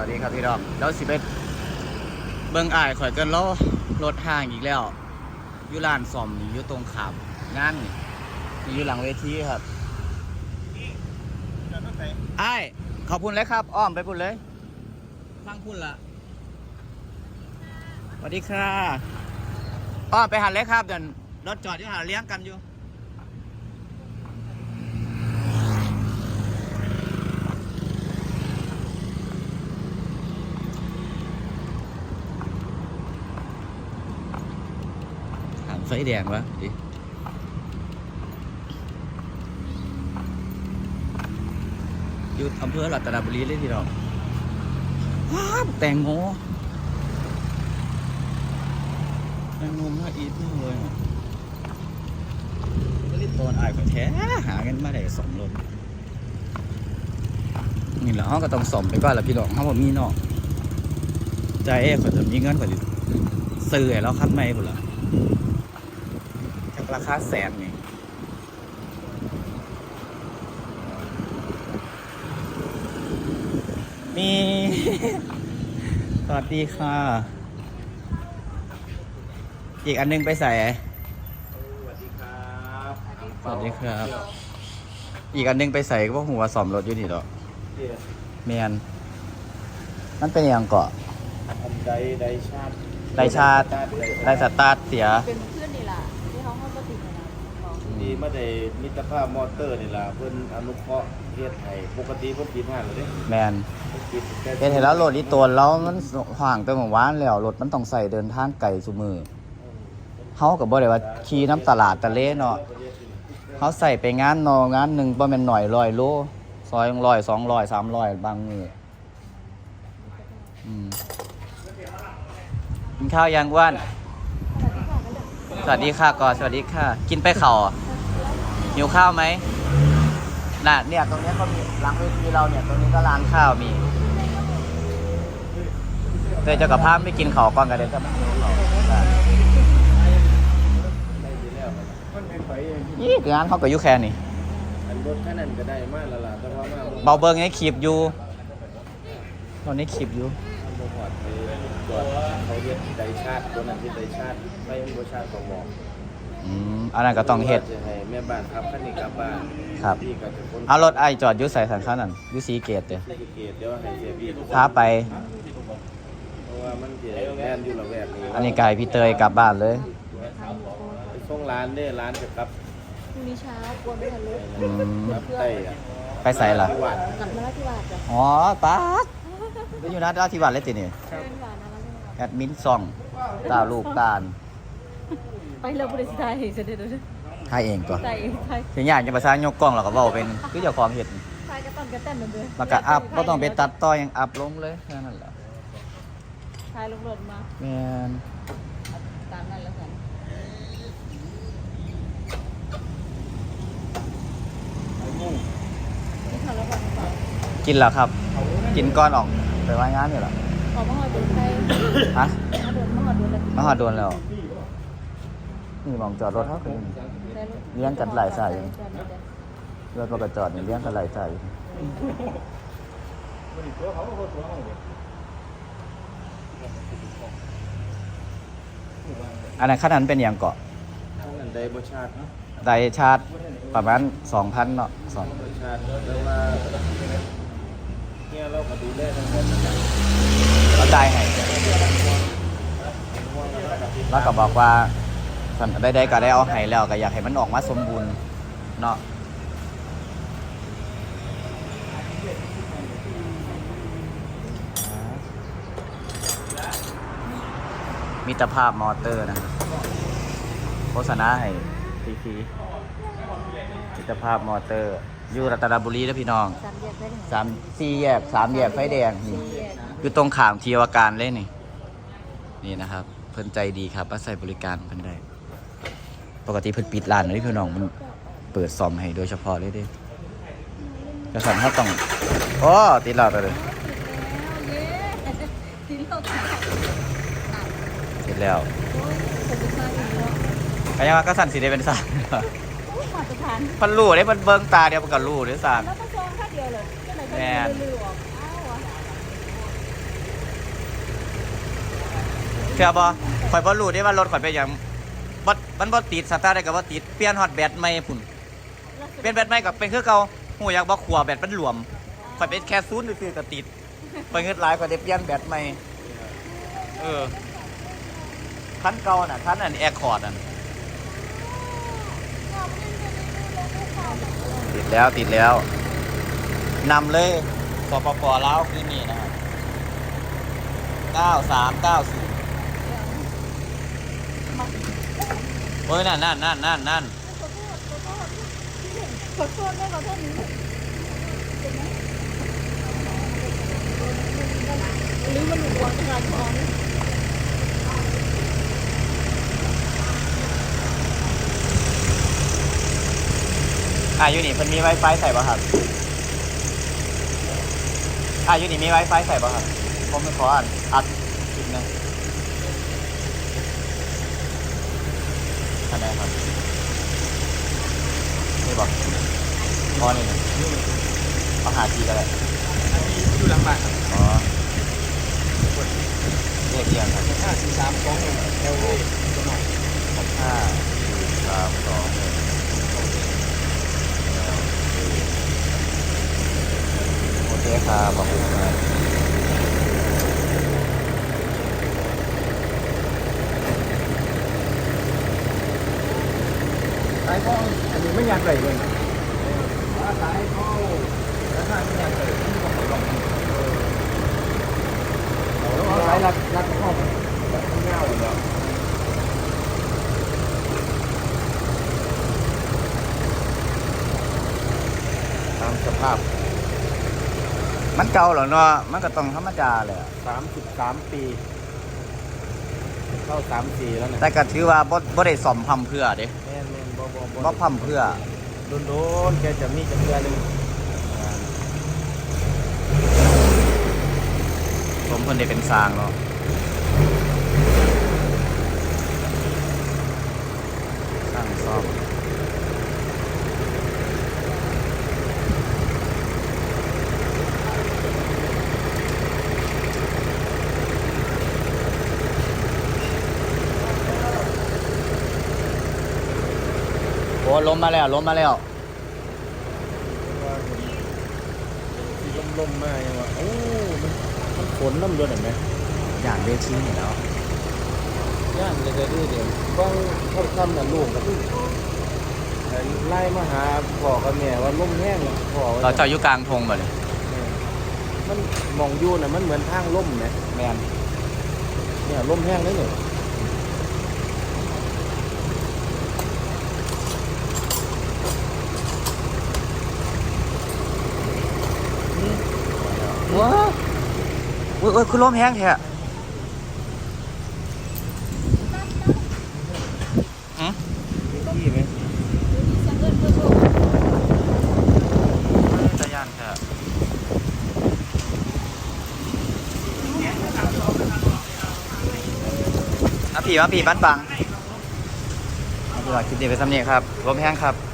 วัสดีครับพี่ดอกแล้วสิเบ็ดเบิ้งอายข่อยเกินแล้อรถห่างอีกแล้วอยู่ลานซ่อมนี่อยู่ตรงขามงานนี่อยู่หลังเวทีครับไอ้ายขอบคุณเลยครับ อ้อมไปพุ่นเลยฟังพุ่นละสวัสดีครับอ้อมไปหันเลยครับเดี๋ยวรถจอดอยู่หาเลี้ยงกันอยู่ ไฟแดงวะดิอยู่อำเภอรัตนบุรีเลยทีเดียวว้าวแตงโมแตงโมมาอีกนี่เลยอะก็รีบตอนอายไปแท้หาเงินมาได้สองรถนี่แหละเขาก็ต้องสมไปก่อนละพี่น้องเขาบอกมีนอกใจเอ๊ะขาจะมีเงินขาจะซื้อให้เราคันใหม่หมดละจาก ราคาแสนนี่มีสวัสดีค่ะ อีกอันหนึงไปใส่สวัสดีครับสวัสดีครับ อีกอันหนึงไปใส่ก็หัวสอมรถอยู่นี่ดอกเดี๋ยวเมียนมันเป็นอย่างเกาะอันใดใดชาติไดชาร์จไดสตาร์ทเสียเป็น มาได้มิตรภาพมอเตอร์นี่ล่ะเพิ่นอนุเคราะห์เฮ็ดให้ปกติเพิ่นปิดห้างเลยเด้แมนเพิ่นปิดแต่เห็นเห็นแล้วรถอีตัวแล้วมันห่างตัวหมู่บ้านแล้วรถมันต้องใส่เดินทางไกลสุมือเฮากับบ่ได้ว่าขี่น้ำตลาดตะเลเนาะเฮาใส่ไปงานเนองานหนึ่งบ่แม่นหน่อยร้อยโลซอยร้อยสองร้อยสามร้อยบางมืออืมกินข้าวยังอ้วนสวัสดีค่ะก่อนสวัสดีค่ะ กินไปเข่า หิวข้าวไหมน่ะเนี่ยตรงเนี้ยก็มีหลังเวทีเราเนี่ยตรงนี้ก็ร้านข้าวมีเตยเจะกับภาพไม่กินข้าวก่อนกันเลยจะไม่หิวข้าวได้ได้อยู่แล้วมันเป็นไผเองยี่งานเขาก็อยู่แค่นี้อันรถคันนั้นก็ได้มาแล้วล่ะแต่ว่ามาบ่เบาเบิงให้คลิปอยู่ตอนนี้คลิปอยู่บ่ฮอดไปจอดเขาเฮ็ดใดชาติตัวนั้นเฮ็ดใดชาติไปมันบ่ชาติก็บอกอื มอันนั้นก็ต้องเฮ็ด จะให้แม่บ้านครับคันนี้กลับบ้านครับ พี่ก็จะคนเอารถไอจอดอยู่ใส่สันค้านั่นอยู่สีเกตเด้ที่เกตเดี๋ยวให้เสียบีพาไป เพราะว่ามันสิแม่นอยู่ละแวกนี้อันนี้กายพี่เตยกลับบ้านเลยไปส่งร้านเด้ร้านจะกลับพรุ่งนี้เช้ากวนไม่ทันรถอืมกลับใต้อะไปใส่ล่ะ ที่วัดกลับมาแล้วที่วาดจ้ะอ๋อป้าดไปอยู่นัดราธิวัฒน์เลยตินี่เป็นหวานนะแล้วที่วาดแอดมินซองตาลูกตาลไป เร็วบริษัทไทยเสร็จเดี๋ยวถ่ายเองตัวไทยไทยถึงอยากจะมาสร้างยกกล้องเราก็เว้าเป็นคือเจ้าของเฮ็ดนี่ไทยกระต้อนกระเต้นเหมือนเดิมแล้วก็อัพบ่ต้องไปตัดต่อยังอัพลงเลยแค่นั้นแหละไทยลงรถมาแม่นตามนั้นแล้วกันนี่เขาแล้วกันก่อนกินแล้วครับ กินก้อนออกไปว่ายงานนี่แหละขอมาหอดดูไทยฮะมาดูมาหอดดูเลยมาหอดโดนแล้ว นี่มองจอดรถเขาคือเลี้ยงกันหลายสายอยู่รถมากระจอดนี่เลี้ยงกันหลายสายอยู่อันนั้นขนาดนั้นเป็นอย่างเกาะทั้งนั้นได้บ่ชาติเนาะไดชาร์จประมาณ2,000เนาะสองบ่ชาติแต่ว่าเนี่ยเราก็ดูแลทั้งหมดเราจ่ายให้แล้วก็บอกว่า ท่านได้ๆก็ได้เอาให้แล้วก็อยากให้มันออกมาสมบูรณ์เนาะมิตรภาพมอเตอร์นะครับโฆษณาให้ทีทีมิตรภาพมอเตอร์อยู่รัตนบุรีนะพี่น้อง สามแยกได้หนึ่งสามสี่แยกสามแยกไฟแดงนี่ สี่แยกอยู่ตรงขามทีวการเลยนี่ นี่นะครับ เพิ่นใจดีครับมาใส่บริการเพิ่นได้ ปกติเพิ่นปิดร้านเลยพี่น้องมันเปิดซ่อมให้โดยเฉพาะเลยเด้กระสันเขาต้องโอ้ติดแล้วตัวเลยเย้ทีโลกติดแล้วผมจะมาอีกแล้วก็ยังว่ากระสันสิได้เป็นสารมาตรฐานพันรู้ได้มันเบิ่งตาเดียวมันก็รู้เด้อสารแล้วก็ซองแค่เดียวเลยแม่เชื่อบ่ข่อยบ่รู้ได้ว่ารถข่อยเป็นหยัง บ่มันบ่ติดสตาร์ทได้ก็บ่ติดเปลี่ยนฮอตแบตใหม่พุ่นเปลี่ยนแบตใหม่ก็เป็นคือเก่าหูอยากบ่ขัวแบตมันหลวมข่อยเป็นแค่ศูนย์ซื่อๆก็ติดข่อยเงิดหลายข่อยได้เปลี่ยนแบตใหม่เออคันเก่าน่ะคันอันแอร์คอร์ดอะติดแล้วติดแล้วนำเลยสปปลาวคือนี่นะครับ9390 เฮ้ยนั่นนั่นนั่นนั่นนั่นขอโทษด้วยขอโทษนี้หรือมันหัวกระดาษของอะยูนี่มันมี Wi-Fi ใส่ป่ะครับอะยูนี่มี Wi-Fi ใส่ป่ะครับ ผมไม่ขออ่านอัดคลิปนึง อันไหนครับ นี่บอกพอนี่นะเอาหาจีก็ได้อยู่หลังบ้านครับอ๋อเรียกเรียงครับห้าสี่สามสองหนึ่งเอลเอตัวหน่อยห้าสี่สามสองหนึ่งโอเคครับขอบคุณครับ สายเข้าอันนี้ไม่อยากใส่เลยว่าสายเข้าแล้วถ้าไม่อยากใส่ที่ก็ขอลองเอาสาย รัดรัดข้าแบบเงาเลยตามสภาพมันเก่าเหรอเนาะมันก็ต้องธรรมดาเลยอะสามสิบสามปี เข้าสามสี่แล้วเนี่ยแต่ก็ถือว่าบ่บ่ได้ซ่อมพัมเพื่อเด้แม่นแม่นบ่บ่บ่บ่พัมเพื่อ โดนโดนๆแกจะมีจะเพื่อหนึ่ง ผมเพิ่นได้เป็นสร้างเนาะสร้างซ่อมโอ้ล้มมาแล้วล้มมาแล้วว่าที่ล่มๆมาอย่างว่าโอ้ ฝนน้ำเดือดเห็นไหมอย่างเวทีนี่แล้วย่านจะได้ดีเดี๋ยวบ้างเขาทำน่ะลูกกับไล่มาหาพ่อกับแม่ว่าล่มแห้งพ่อเราเจ้าอยู่กลางทงบ่เลยมันมองอยู่น่ะมันเหมือนทางล่มไหมแม่นเนี่ยล่มแห้งเลยเนี่ย ว้าโอ้ ยโอ้ยคือล้มแห้งแท้อืมมีที่ไหมสังเกตเพื่อโชคตะย่านแท้อะพี่มาพี่บ้านปังเอาพี่หลักคลิปนี้ไปซ้ำนี่ครับล้มแห้งครับ